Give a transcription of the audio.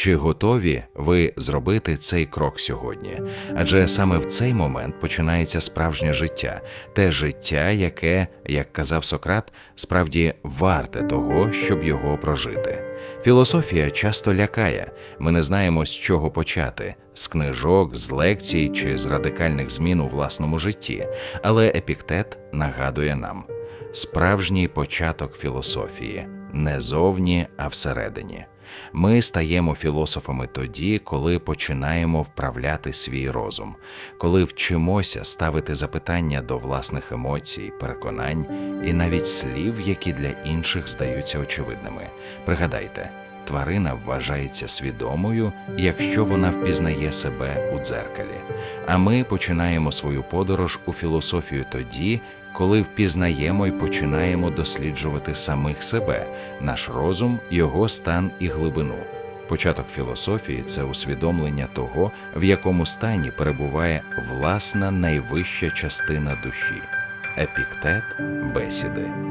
Чи готові ви зробити цей крок сьогодні? Адже саме в цей момент починається справжнє життя, те життя, яке, як казав Сократ, справді варте того, щоб його прожити. Філософія часто лякає. Ми не знаємо, з чого почати з книжок, з лекцій чи з радикальних змін у власному житті. Але епіктет нагадує нам справжній початок філософії не зовні, а всередині. Ми стаємо філософами тоді, коли починаємо вправляти свій розум, коли вчимося ставити запитання до власних емоцій, переконань і навіть слів, які для інших здаються очевидними. Пригадайте, тварина вважається свідомою, якщо вона впізнає себе у дзеркалі. А ми починаємо свою подорож у філософію тоді, коли впізнаємо і починаємо досліджувати самих себе, наш розум, його стан і глибину. Початок філософії це усвідомлення того, в якому стані перебуває власна найвища частина душі епіктет бесіди.